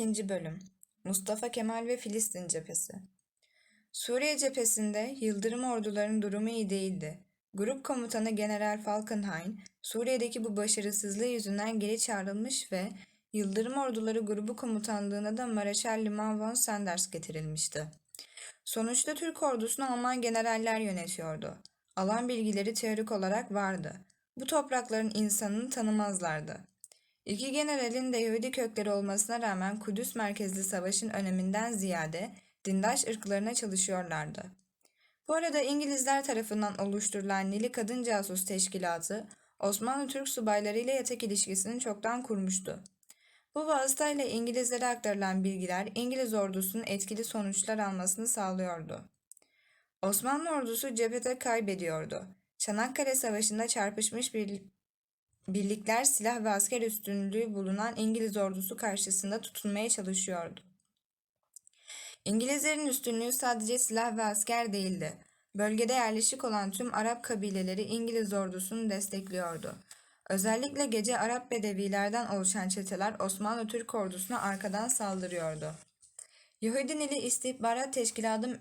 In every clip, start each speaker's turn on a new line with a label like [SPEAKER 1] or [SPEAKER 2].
[SPEAKER 1] 2. Bölüm Mustafa Kemal ve Filistin Cephesi Suriye cephesinde Yıldırım orduların durumu iyi değildi. Grup komutanı General Falkenhayn, Suriye'deki bu başarısızlığı yüzünden geri çağrılmış ve Yıldırım orduları grubu komutanlığına da Mareşal Liman von Sanders getirilmişti. Sonuçta Türk ordusunu Alman generaller yönetiyordu. Alan bilgileri teorik olarak vardı. Bu toprakların insanını tanımazlardı. İki generalin de Yahudi kökleri olmasına rağmen Kudüs merkezli savaşın öneminden ziyade dindaş ırklarına çalışıyorlardı. Bu arada İngilizler tarafından oluşturulan Nili Kadın Casus Teşkilatı, Osmanlı Türk subayları ile yatak ilişkisini çoktan kurmuştu. Bu vasıtayla İngilizlere aktarılan bilgiler İngiliz ordusunun etkili sonuçlar almasını sağlıyordu. Osmanlı ordusu cephede kaybediyordu. Çanakkale Savaşı'nda çarpışmış bir birlikler silah ve asker üstünlüğü bulunan İngiliz ordusu karşısında tutunmaya çalışıyordu. İngilizlerin üstünlüğü sadece silah ve asker değildi. Bölgede yerleşik olan tüm Arap kabileleri İngiliz ordusunu destekliyordu. Özellikle gece Arap Bedevilerden oluşan çeteler Osmanlı Türk ordusuna arkadan saldırıyordu. Yahudi Nili İstihbarat Teşkilatı,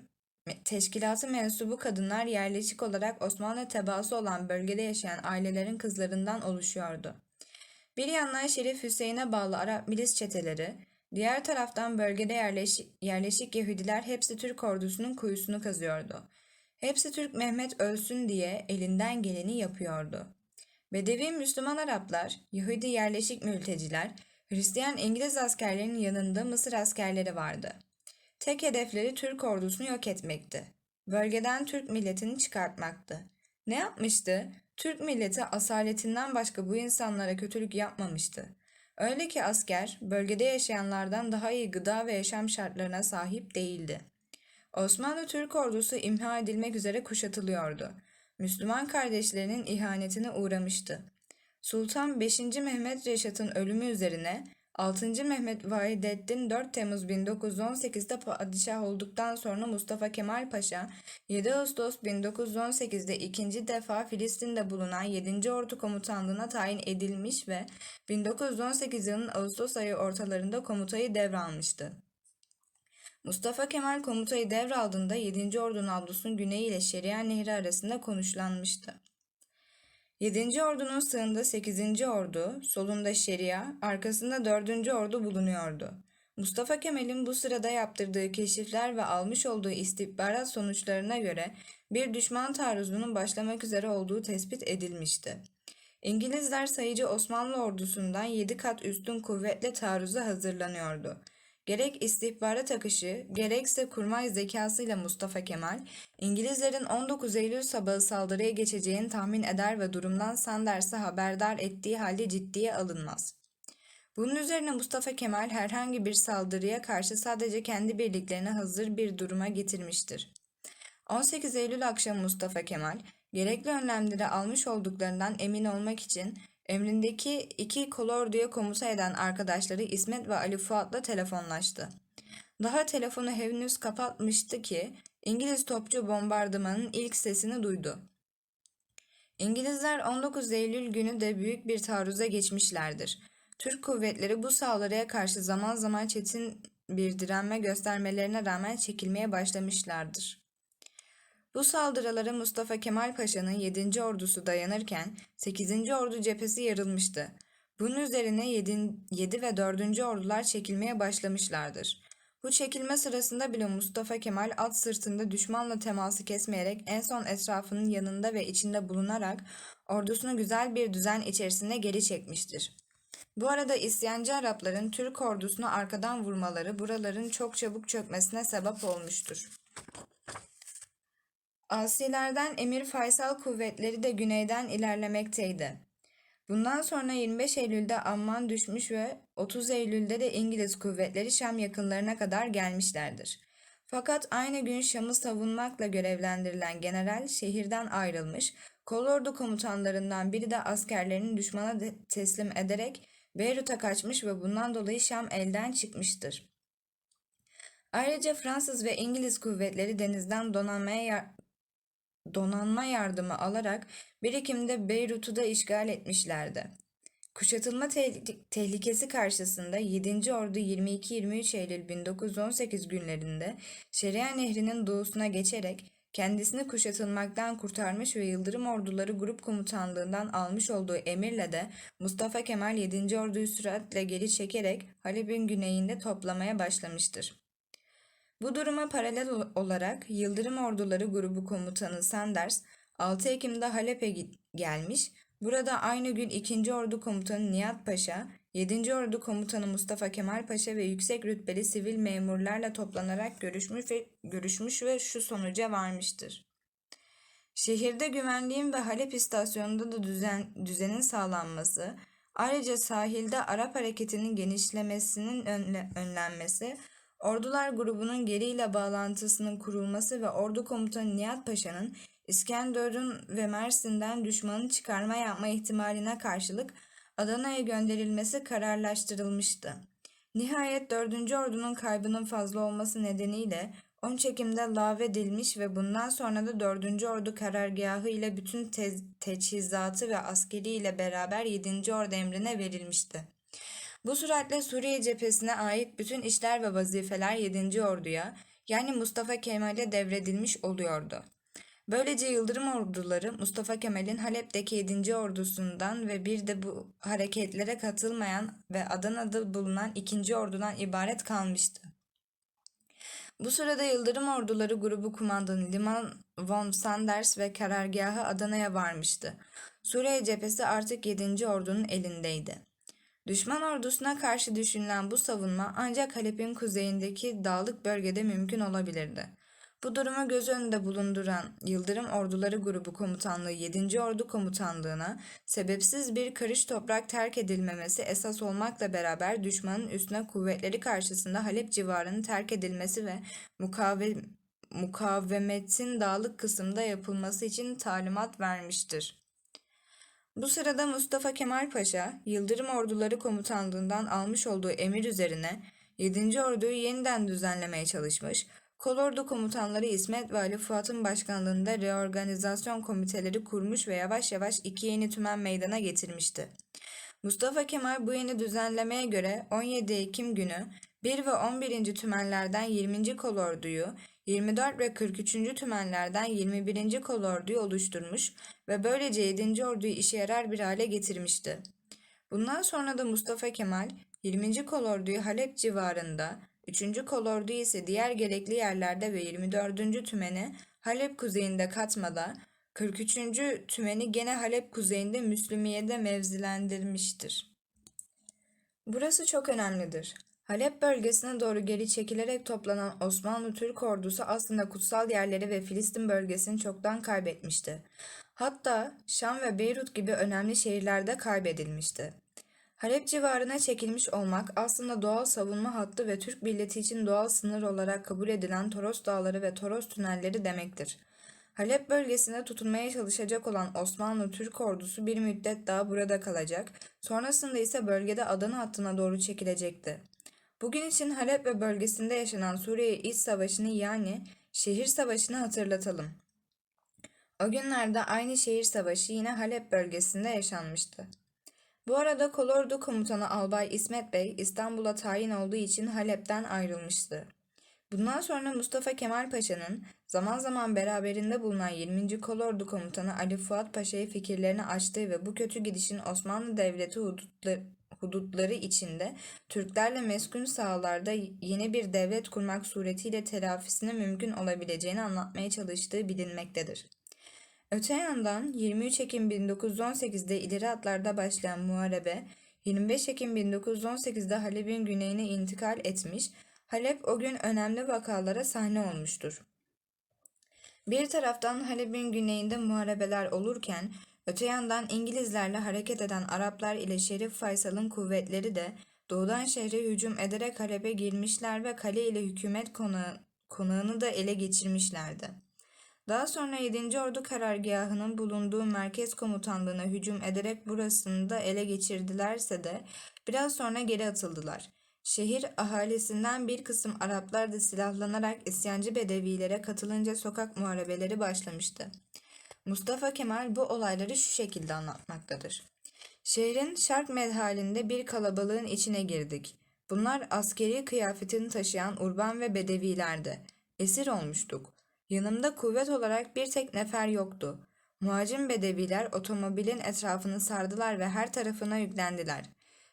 [SPEAKER 1] Teşkilatı mensubu kadınlar yerleşik olarak Osmanlı tebaası olan bölgede yaşayan ailelerin kızlarından oluşuyordu. Bir yandan Şerif Hüseyin'e bağlı Arap milis çeteleri, diğer taraftan bölgede yerleşik, yerleşik Yahudiler hepsi Türk ordusunun kuyusunu kazıyordu. Hepsi Türk Mehmet ölsün diye elinden geleni yapıyordu. Bedevi Müslüman Araplar, Yahudi yerleşik mülteciler, Hristiyan İngiliz askerlerinin yanında Mısır askerleri vardı. Tek hedefleri Türk ordusunu yok etmekti. Bölgeden Türk milletini çıkartmaktı. Ne yapmıştı? Türk milleti asaletinden başka bu insanlara kötülük yapmamıştı. Öyle ki asker bölgede yaşayanlardan daha iyi gıda ve yaşam şartlarına sahip değildi. Osmanlı Türk ordusu imha edilmek üzere kuşatılıyordu. Müslüman kardeşlerinin ihanetine uğramıştı. Sultan 5. Mehmet Reşat'ın ölümü üzerine 6. Mehmet Vahidettin 4 Temmuz 1918'de padişah olduktan sonra Mustafa Kemal Paşa 7 Ağustos 1918'de ikinci defa Filistin'de bulunan 7. Ordu Komutanlığı'na tayin edilmiş ve 1918 yılının Ağustos ayı ortalarında komutayı devralmıştı. Mustafa Kemal komutayı devraldığında 7. Ordu nablusunun güneyi ile Şerian Nehri arasında konuşlanmıştı. 7. Ordu'nun sağında 8. Ordu, solunda Şeria, arkasında 4. Ordu bulunuyordu. Mustafa Kemal'in bu sırada yaptırdığı keşifler ve almış olduğu istihbarat sonuçlarına göre bir düşman taarruzunun başlamak üzere olduğu tespit edilmişti. İngilizler sayıcı Osmanlı ordusundan 7 kat üstün kuvvetle taarruza hazırlanıyordu. Gerek istihbarat akışı, gerekse kurmay zekasıyla Mustafa Kemal, İngilizlerin 19 Eylül sabahı saldırıya geçeceğini tahmin eder ve durumdan Sanders'ı haberdar ettiği halde ciddiye alınmaz. Bunun üzerine Mustafa Kemal herhangi bir saldırıya karşı sadece kendi birliklerini hazır bir duruma getirmiştir. 18 Eylül akşamı Mustafa Kemal, gerekli önlemleri almış olduklarından emin olmak için Emrindeki iki kolorduya komuta eden arkadaşları İsmet ve Ali Fuat'la telefonlaştı. Daha telefonu henüz kapatmıştı ki İngiliz topçu bombardımanın ilk sesini duydu. İngilizler 19 Eylül günü de büyük bir taarruza geçmişlerdir. Türk kuvvetleri bu saldırıya karşı zaman zaman çetin bir direnme göstermelerine rağmen çekilmeye başlamışlardır. Bu saldırılara Mustafa Kemal Paşa'nın 7. ordusu dayanırken 8. ordu cephesi yarılmıştı. Bunun üzerine 7, 7 ve 4. ordular çekilmeye başlamışlardır. Bu çekilme sırasında bile Mustafa Kemal at sırtında düşmanla teması kesmeyerek en son etrafının yanında ve içinde bulunarak ordusunu güzel bir düzen içerisinde geri çekmiştir. Bu arada isyancı Arapların Türk ordusunu arkadan vurmaları buraların çok çabuk çökmesine sebep olmuştur. Asilerden Emir Faysal kuvvetleri de güneyden ilerlemekteydi. Bundan sonra 25 Eylül'de Amman düşmüş ve 30 Eylül'de de İngiliz kuvvetleri Şam yakınlarına kadar gelmişlerdir. Fakat aynı gün Şam'ı savunmakla görevlendirilen general şehirden ayrılmış, kolordu komutanlarından biri de askerlerini düşmana teslim ederek Beyrut'a kaçmış ve bundan dolayı Şam elden çıkmıştır. Ayrıca Fransız ve İngiliz kuvvetleri denizden donanmaya donanma yardımı alarak 1 Ekim'de Beyrut'u da işgal etmişlerdi. Kuşatılma tehlike- tehlikesi karşısında 7. Ordu 22-23 Eylül 1918 günlerinde Şeria Nehri'nin doğusuna geçerek kendisini kuşatılmaktan kurtarmış ve Yıldırım Orduları Grup Komutanlığından almış olduğu emirle de Mustafa Kemal 7. Ordu'yu süratle geri çekerek Halep'in güneyinde toplamaya başlamıştır. Bu duruma paralel ol- olarak Yıldırım Orduları Grubu Komutanı Sanders 6 Ekim'de Halep'e gelmiş, burada aynı gün 2. Ordu Komutanı Nihat Paşa, 7. Ordu Komutanı Mustafa Kemal Paşa ve yüksek rütbeli sivil memurlarla toplanarak görüşmüş ve, görüşmüş ve şu sonuca varmıştır. Şehirde güvenliğin ve Halep istasyonunda da düzen, düzenin sağlanması, ayrıca sahilde Arap hareketinin genişlemesinin önle- önlenmesi, Ordular grubunun geriyle bağlantısının kurulması ve Ordu Komutanı Nihat Paşa'nın İskenderun ve Mersin'den düşmanı çıkarma yapma ihtimaline karşılık Adana'ya gönderilmesi kararlaştırılmıştı. Nihayet 4. Ordu'nun kaybının fazla olması nedeniyle 13 Ekim'de lağvedilmiş ve bundan sonra da 4. Ordu karargahı ile bütün te- teçhizatı ve askeri ile beraber 7. Ordu emrine verilmişti. Bu süratle Suriye cephesine ait bütün işler ve vazifeler 7. Ordu'ya yani Mustafa Kemal'e devredilmiş oluyordu. Böylece Yıldırım orduları Mustafa Kemal'in Halep'teki 7. ordusundan ve bir de bu hareketlere katılmayan ve Adana'da bulunan 2. ordudan ibaret kalmıştı. Bu sırada Yıldırım Orduları Grubu Kumandanı Liman von Sanders ve karargahı Adana'ya varmıştı. Suriye cephesi artık 7. ordunun elindeydi. Düşman ordusuna karşı düşünülen bu savunma ancak Halep'in kuzeyindeki dağlık bölgede mümkün olabilirdi. Bu durumu göz önünde bulunduran Yıldırım Orduları Grubu Komutanlığı 7. Ordu Komutanlığı'na sebepsiz bir karış toprak terk edilmemesi esas olmakla beraber düşmanın üstüne kuvvetleri karşısında Halep civarının terk edilmesi ve mukave, mukavemetin dağlık kısımda yapılması için talimat vermiştir. Bu sırada Mustafa Kemal Paşa, Yıldırım Orduları Komutanlığından almış olduğu emir üzerine 7. Ordu'yu yeniden düzenlemeye çalışmış, Kolordu komutanları İsmet ve Ali Fuat'ın başkanlığında reorganizasyon komiteleri kurmuş ve yavaş yavaş iki yeni tümen meydana getirmişti. Mustafa Kemal bu yeni düzenlemeye göre 17 Ekim günü 1 ve 11. tümenlerden 20. kolorduyu, 24 ve 43. tümenlerden 21. kolorduyu oluşturmuş ve böylece 7. orduyu işe yarar bir hale getirmişti. Bundan sonra da Mustafa Kemal 20. kolorduyu Halep civarında, 3. kolorduyu ise diğer gerekli yerlerde ve 24. tümeni Halep kuzeyinde Katma'da, 43. tümeni gene Halep kuzeyinde Müslümiye'de mevzilendirmiştir. Burası çok önemlidir. Halep bölgesine doğru geri çekilerek toplanan Osmanlı Türk ordusu aslında kutsal yerleri ve Filistin bölgesini çoktan kaybetmişti. Hatta Şam ve Beyrut gibi önemli şehirlerde kaybedilmişti. Halep civarına çekilmiş olmak aslında doğal savunma hattı ve Türk milleti için doğal sınır olarak kabul edilen Toros Dağları ve Toros tünelleri demektir. Halep bölgesinde tutunmaya çalışacak olan Osmanlı Türk ordusu bir müddet daha burada kalacak, sonrasında ise bölgede Adana hattına doğru çekilecekti. Bugün için Halep ve bölgesinde yaşanan Suriye İç Savaşı'nı yani şehir savaşını hatırlatalım. O günlerde aynı şehir savaşı yine Halep bölgesinde yaşanmıştı. Bu arada Kolordu Komutanı Albay İsmet Bey İstanbul'a tayin olduğu için Halep'ten ayrılmıştı. Bundan sonra Mustafa Kemal Paşa'nın zaman zaman beraberinde bulunan 20. Kolordu Komutanı Ali Fuat Paşa'ya fikirlerini açtığı ve bu kötü gidişin Osmanlı Devleti hudutları, hudutları içinde Türklerle meskun sahalarda yeni bir devlet kurmak suretiyle telafisine mümkün olabileceğini anlatmaya çalıştığı bilinmektedir. Öte yandan 23 Ekim 1918'de ileri hatlarda başlayan muharebe 25 Ekim 1918'de Halep'in güneyine intikal etmiş, Halep o gün önemli vakalara sahne olmuştur. Bir taraftan Halep'in güneyinde muharebeler olurken, öte yandan İngilizlerle hareket eden Araplar ile Şerif Faysal'ın kuvvetleri de doğudan şehre hücum ederek Halep'e girmişler ve kale ile hükümet konağı, konağını da ele geçirmişlerdi. Daha sonra 7. Ordu karargahının bulunduğu merkez komutanlığına hücum ederek burasını da ele geçirdilerse de biraz sonra geri atıldılar. Şehir ahalisinden bir kısım Araplar da silahlanarak isyancı bedevilere katılınca sokak muharebeleri başlamıştı. Mustafa Kemal bu olayları şu şekilde anlatmaktadır. Şehrin şark medhalinde bir kalabalığın içine girdik. Bunlar askeri kıyafetini taşıyan urban ve bedevilerdi. Esir olmuştuk. Yanımda kuvvet olarak bir tek nefer yoktu. Muhacim bedeviler otomobilin etrafını sardılar ve her tarafına yüklendiler.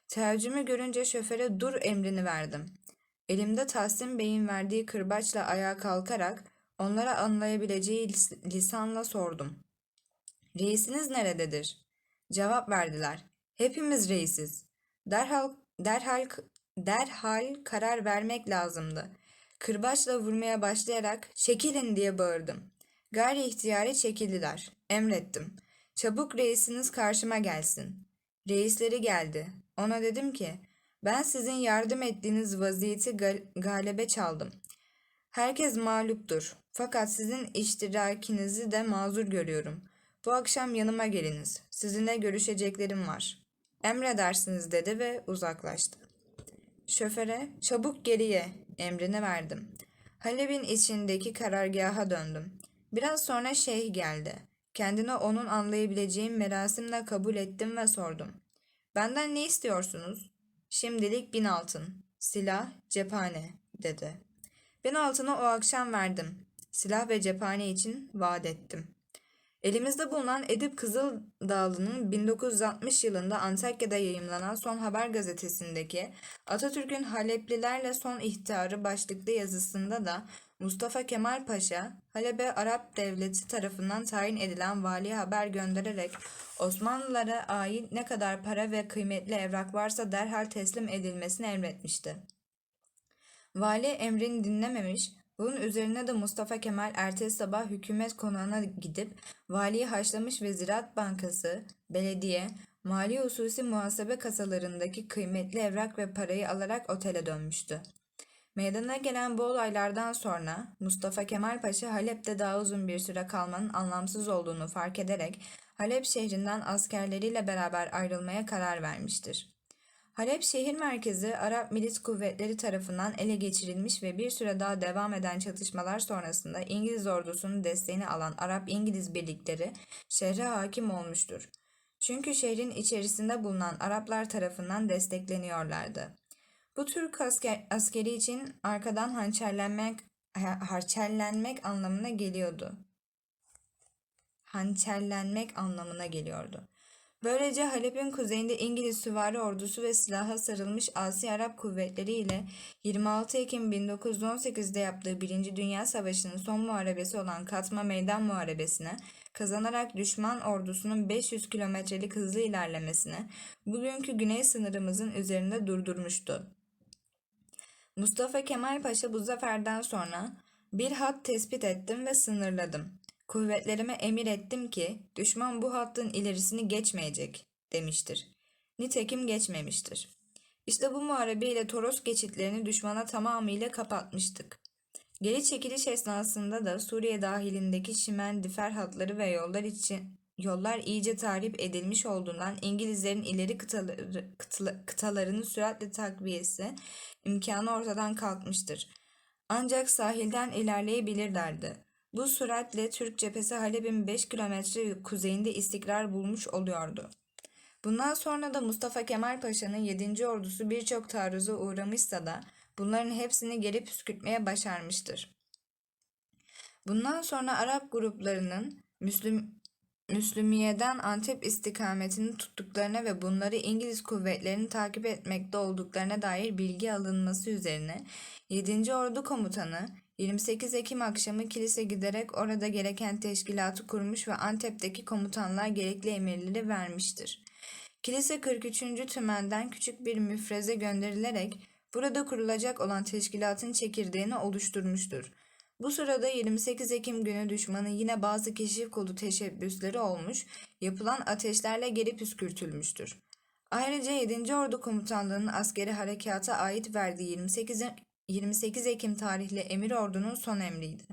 [SPEAKER 1] Tercümü görünce şoföre dur emrini verdim. Elimde Tahsin Bey'in verdiği kırbaçla ayağa kalkarak onlara anlayabileceği lis- lisanla sordum. Reisiniz nerededir? Cevap verdiler. Hepimiz reisiz. Derhal derhal derhal karar vermek lazımdı. Kırbaçla vurmaya başlayarak çekilin diye bağırdım. Gayri ihtiyari çekildiler. Emrettim. Çabuk reisiniz karşıma gelsin. Reisleri geldi. Ona dedim ki ben sizin yardım ettiğiniz vaziyeti gal- galebe çaldım. Herkes mağluptur. Fakat sizin iştirakinizi de mazur görüyorum. Bu akşam yanıma geliniz. Sizinle görüşeceklerim var. Emredersiniz dedi ve uzaklaştı. Şoföre çabuk geriye emrini verdim. Halep'in içindeki karargaha döndüm. Biraz sonra şeyh geldi. Kendini onun anlayabileceğim merasimle kabul ettim ve sordum. Benden ne istiyorsunuz? Şimdilik bin altın, silah, cephane dedi. Bin altını o akşam verdim. Silah ve cephane için vaat ettim. Elimizde bulunan Edip Kızıldağlı'nın 1960 yılında Antakya'da yayımlanan Son Haber gazetesindeki Atatürk'ün Haleplilerle Son İhtarı başlıklı yazısında da Mustafa Kemal Paşa, Halep'e Arap Devleti tarafından tayin edilen valiye haber göndererek Osmanlılara ait ne kadar para ve kıymetli evrak varsa derhal teslim edilmesini emretmişti. Vali emrini dinlememiş, bunun üzerine de Mustafa Kemal ertesi sabah hükümet konağına gidip valiyi haşlamış ve Ziraat Bankası, belediye, mali hususi muhasebe kasalarındaki kıymetli evrak ve parayı alarak otele dönmüştü. Meydana gelen bu olaylardan sonra Mustafa Kemal Paşa Halep'te daha uzun bir süre kalmanın anlamsız olduğunu fark ederek Halep şehrinden askerleriyle beraber ayrılmaya karar vermiştir. Halep şehir merkezi Arap milis kuvvetleri tarafından ele geçirilmiş ve bir süre daha devam eden çatışmalar sonrasında İngiliz ordusunun desteğini alan Arap-İngiliz birlikleri şehre hakim olmuştur. Çünkü şehrin içerisinde bulunan Araplar tarafından destekleniyorlardı. Bu Türk asker, askeri için arkadan hançerlenmek, ha- harçerlenmek anlamına geliyordu. Hançerlenmek anlamına geliyordu. Böylece Halep'in kuzeyinde İngiliz süvari ordusu ve silaha sarılmış Asi Arap kuvvetleri ile 26 Ekim 1918'de yaptığı Birinci Dünya Savaşı'nın son muharebesi olan Katma Meydan Muharebesi'ne kazanarak düşman ordusunun 500 kilometrelik hızlı ilerlemesini bugünkü güney sınırımızın üzerinde durdurmuştu. Mustafa Kemal Paşa bu zaferden sonra bir hat tespit ettim ve sınırladım. Kuvvetlerime emir ettim ki düşman bu hattın ilerisini geçmeyecek demiştir. Nitekim geçmemiştir. İşte bu muharebeyle Toros geçitlerini düşmana tamamıyla kapatmıştık. Geri çekiliş esnasında da Suriye dahilindeki Şimen, Difer hatları ve yollar için yollar iyice tahrip edilmiş olduğundan İngilizlerin ileri kıtaları, kıtala- kıtalarını süratle takviyesi imkanı ortadan kalkmıştır. Ancak sahilden ilerleyebilirlerdi. Bu süratle Türk cephesi Halep'in 5 kilometre kuzeyinde istikrar bulmuş oluyordu. Bundan sonra da Mustafa Kemal Paşa'nın 7. ordusu birçok taarruza uğramışsa da bunların hepsini geri püskürtmeye başarmıştır. Bundan sonra Arap gruplarının Müslüm, Müslümiye'den Antep istikametini tuttuklarına ve bunları İngiliz kuvvetlerinin takip etmekte olduklarına dair bilgi alınması üzerine 7. Ordu Komutanı 28 Ekim akşamı kilise giderek orada gereken teşkilatı kurmuş ve Antep'teki komutanlar gerekli emirleri vermiştir. Kilise 43. tümenden küçük bir müfreze gönderilerek burada kurulacak olan teşkilatın çekirdeğini oluşturmuştur. Bu sırada 28 Ekim günü düşmanın yine bazı keşif kolu teşebbüsleri olmuş, yapılan ateşlerle geri püskürtülmüştür. Ayrıca 7. Ordu Komutanlığı'nın askeri harekata ait verdiği 28, 28 Ekim tarihli emir ordunun son emriydi.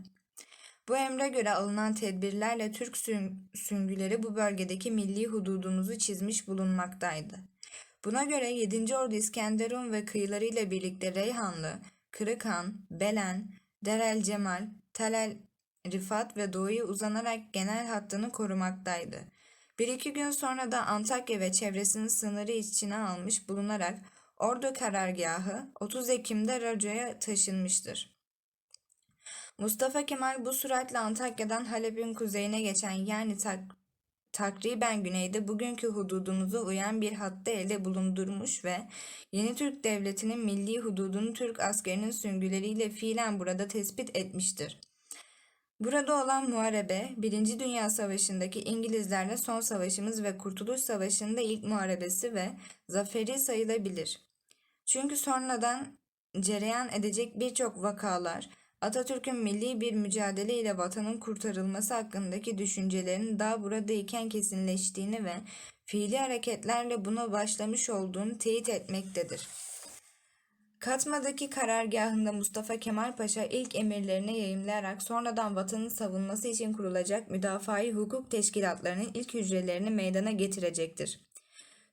[SPEAKER 1] Bu emre göre alınan tedbirlerle Türk süng- süngüleri bu bölgedeki milli hududumuzu çizmiş bulunmaktaydı. Buna göre 7. Ordu İskenderun ve kıyılarıyla birlikte Reyhanlı, Kırıkhan, Belen, Derel Cemal, Telel Rifat ve doğuya uzanarak genel hattını korumaktaydı. Bir iki gün sonra da Antakya ve çevresinin sınırı içine almış bulunarak Ordu karargahı 30 Ekim'de Raco'ya taşınmıştır. Mustafa Kemal bu süratle Antakya'dan Halep'in kuzeyine geçen yani tak, takriben güneyde bugünkü hududumuza uyan bir hattı elde bulundurmuş ve yeni Türk Devleti'nin milli hududunu Türk askerinin süngüleriyle fiilen burada tespit etmiştir. Burada olan muharebe, Birinci Dünya Savaşı'ndaki İngilizlerle son savaşımız ve Kurtuluş Savaşı'nda ilk muharebesi ve zaferi sayılabilir. Çünkü sonradan cereyan edecek birçok vakalar, Atatürk'ün milli bir mücadele ile vatanın kurtarılması hakkındaki düşüncelerinin daha buradayken kesinleştiğini ve fiili hareketlerle buna başlamış olduğunu teyit etmektedir. Katma'daki karargahında Mustafa Kemal Paşa ilk emirlerini yayımlayarak sonradan vatanın savunması için kurulacak müdafai hukuk teşkilatlarının ilk hücrelerini meydana getirecektir.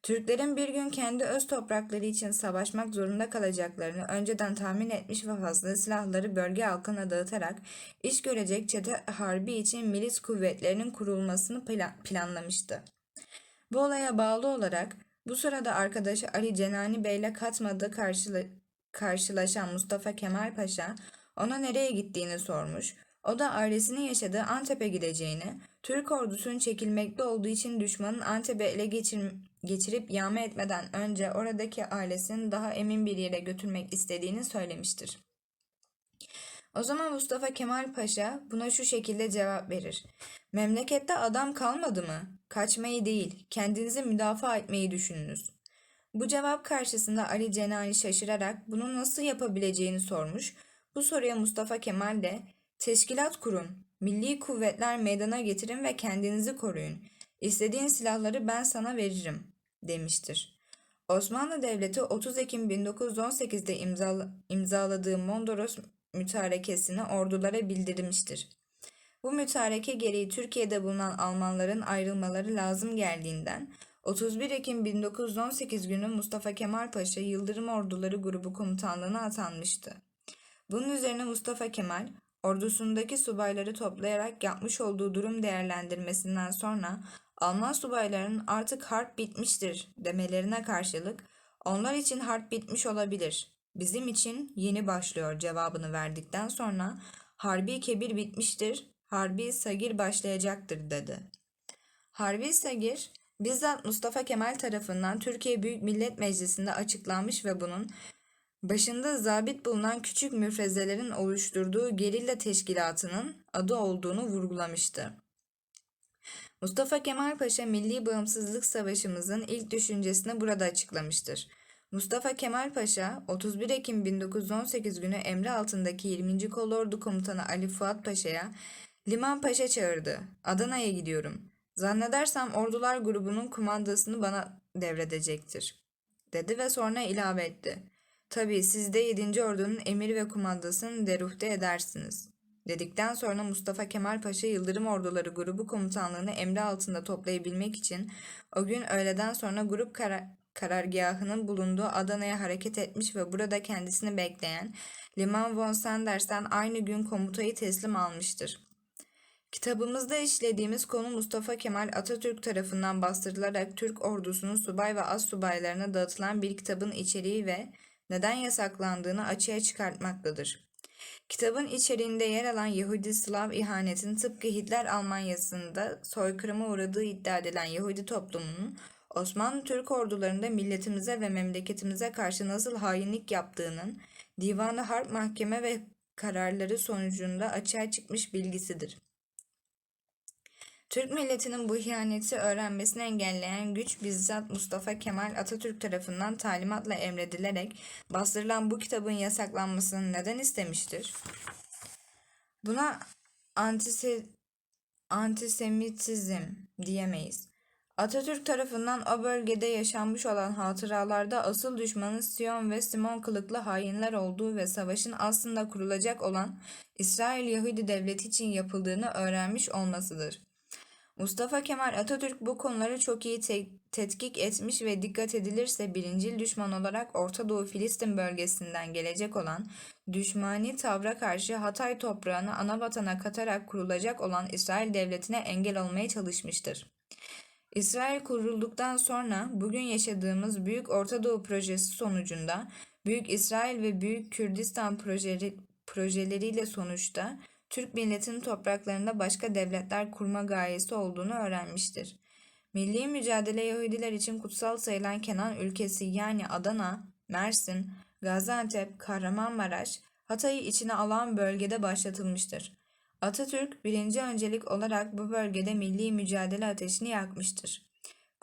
[SPEAKER 1] Türklerin bir gün kendi öz toprakları için savaşmak zorunda kalacaklarını önceden tahmin etmiş ve fazla silahları bölge halkına dağıtarak iş görecek çete harbi için milis kuvvetlerinin kurulmasını pla- planlamıştı. Bu olaya bağlı olarak bu sırada arkadaşı Ali Cenani Bey ile Katma'da karşıla- karşılaşan Mustafa Kemal Paşa ona nereye gittiğini sormuş. O da ailesinin yaşadığı Antep'e gideceğini, Türk ordusunun çekilmekte olduğu için düşmanın Antep'e ele geçir- geçirip yağma etmeden önce oradaki ailesini daha emin bir yere götürmek istediğini söylemiştir. O zaman Mustafa Kemal Paşa buna şu şekilde cevap verir. Memlekette adam kalmadı mı? Kaçmayı değil, kendinizi müdafaa etmeyi düşününüz. Bu cevap karşısında Ali Cenani şaşırarak bunu nasıl yapabileceğini sormuş. Bu soruya Mustafa Kemal de teşkilat kurun, milli kuvvetler meydana getirin ve kendinizi koruyun. İstediğin silahları ben sana veririm demiştir. Osmanlı Devleti 30 Ekim 1918'de imzala- imzaladığı Mondros mütarekesini ordulara bildirmiştir. Bu mütareke gereği Türkiye'de bulunan Almanların ayrılmaları lazım geldiğinden 31 Ekim 1918 günü Mustafa Kemal Paşa Yıldırım Orduları Grubu Komutanlığı'na atanmıştı. Bunun üzerine Mustafa Kemal ordusundaki subayları toplayarak yapmış olduğu durum değerlendirmesinden sonra Alman subaylarının artık harp bitmiştir demelerine karşılık onlar için harp bitmiş olabilir. Bizim için yeni başlıyor cevabını verdikten sonra Harbi Kebir bitmiştir, Harbi Sagir başlayacaktır dedi. Harbi Sagir bizzat Mustafa Kemal tarafından Türkiye Büyük Millet Meclisi'nde açıklanmış ve bunun başında zabit bulunan küçük müfrezelerin oluşturduğu gerilla teşkilatının adı olduğunu vurgulamıştı. Mustafa Kemal Paşa Milli Bağımsızlık Savaşımızın ilk düşüncesini burada açıklamıştır. Mustafa Kemal Paşa 31 Ekim 1918 günü emri altındaki 20. Kolordu Komutanı Ali Fuat Paşa'ya Liman Paşa çağırdı. Adana'ya gidiyorum. Zannedersem ordular grubunun kumandasını bana devredecektir. Dedi ve sonra ilave etti. Tabii siz de 7. Ordu'nun emir ve kumandasını deruhte edersiniz. Dedikten sonra Mustafa Kemal Paşa Yıldırım Orduları Grubu Komutanlığını emri altında toplayabilmek için o gün öğleden sonra grup kara- karargahının bulunduğu Adana'ya hareket etmiş ve burada kendisini bekleyen Liman von Sanders'ten aynı gün komutayı teslim almıştır. Kitabımızda işlediğimiz konu Mustafa Kemal Atatürk tarafından bastırılarak Türk ordusunun subay ve az subaylarına dağıtılan bir kitabın içeriği ve neden yasaklandığını açığa çıkartmaktadır. Kitabın içeriğinde yer alan Yahudi Slav ihanetin tıpkı Hitler Almanyası'nda soykırıma uğradığı iddia edilen Yahudi toplumunun Osmanlı Türk ordularında milletimize ve memleketimize karşı nasıl hainlik yaptığının Divanı Harp Mahkeme ve kararları sonucunda açığa çıkmış bilgisidir. Türk milletinin bu ihaneti öğrenmesini engelleyen güç bizzat Mustafa Kemal Atatürk tarafından talimatla emredilerek bastırılan bu kitabın yasaklanmasını neden istemiştir? Buna antise antisemitizm diyemeyiz. Atatürk tarafından o bölgede yaşanmış olan hatıralarda asıl düşmanın Sion ve Simon kılıklı hainler olduğu ve savaşın aslında kurulacak olan İsrail Yahudi devleti için yapıldığını öğrenmiş olmasıdır. Mustafa Kemal Atatürk bu konuları çok iyi te- tetkik etmiş ve dikkat edilirse birincil düşman olarak Orta Doğu Filistin bölgesinden gelecek olan düşmani tavra karşı Hatay toprağını ana vatana katarak kurulacak olan İsrail devletine engel olmaya çalışmıştır. İsrail kurulduktan sonra bugün yaşadığımız Büyük Orta Doğu projesi sonucunda Büyük İsrail ve Büyük Kürdistan projeleri, projeleriyle sonuçta Türk milletinin topraklarında başka devletler kurma gayesi olduğunu öğrenmiştir. Milli mücadele Yahudiler için kutsal sayılan Kenan ülkesi yani Adana, Mersin, Gaziantep, Kahramanmaraş, Hatay'ı içine alan bölgede başlatılmıştır. Atatürk birinci öncelik olarak bu bölgede milli mücadele ateşini yakmıştır.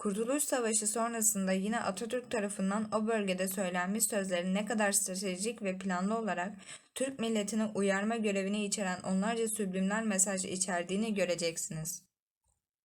[SPEAKER 1] Kurtuluş Savaşı sonrasında yine Atatürk tarafından o bölgede söylenmiş sözlerin ne kadar stratejik ve planlı olarak Türk milletini uyarma görevini içeren onlarca sübliminal mesaj içerdiğini göreceksiniz.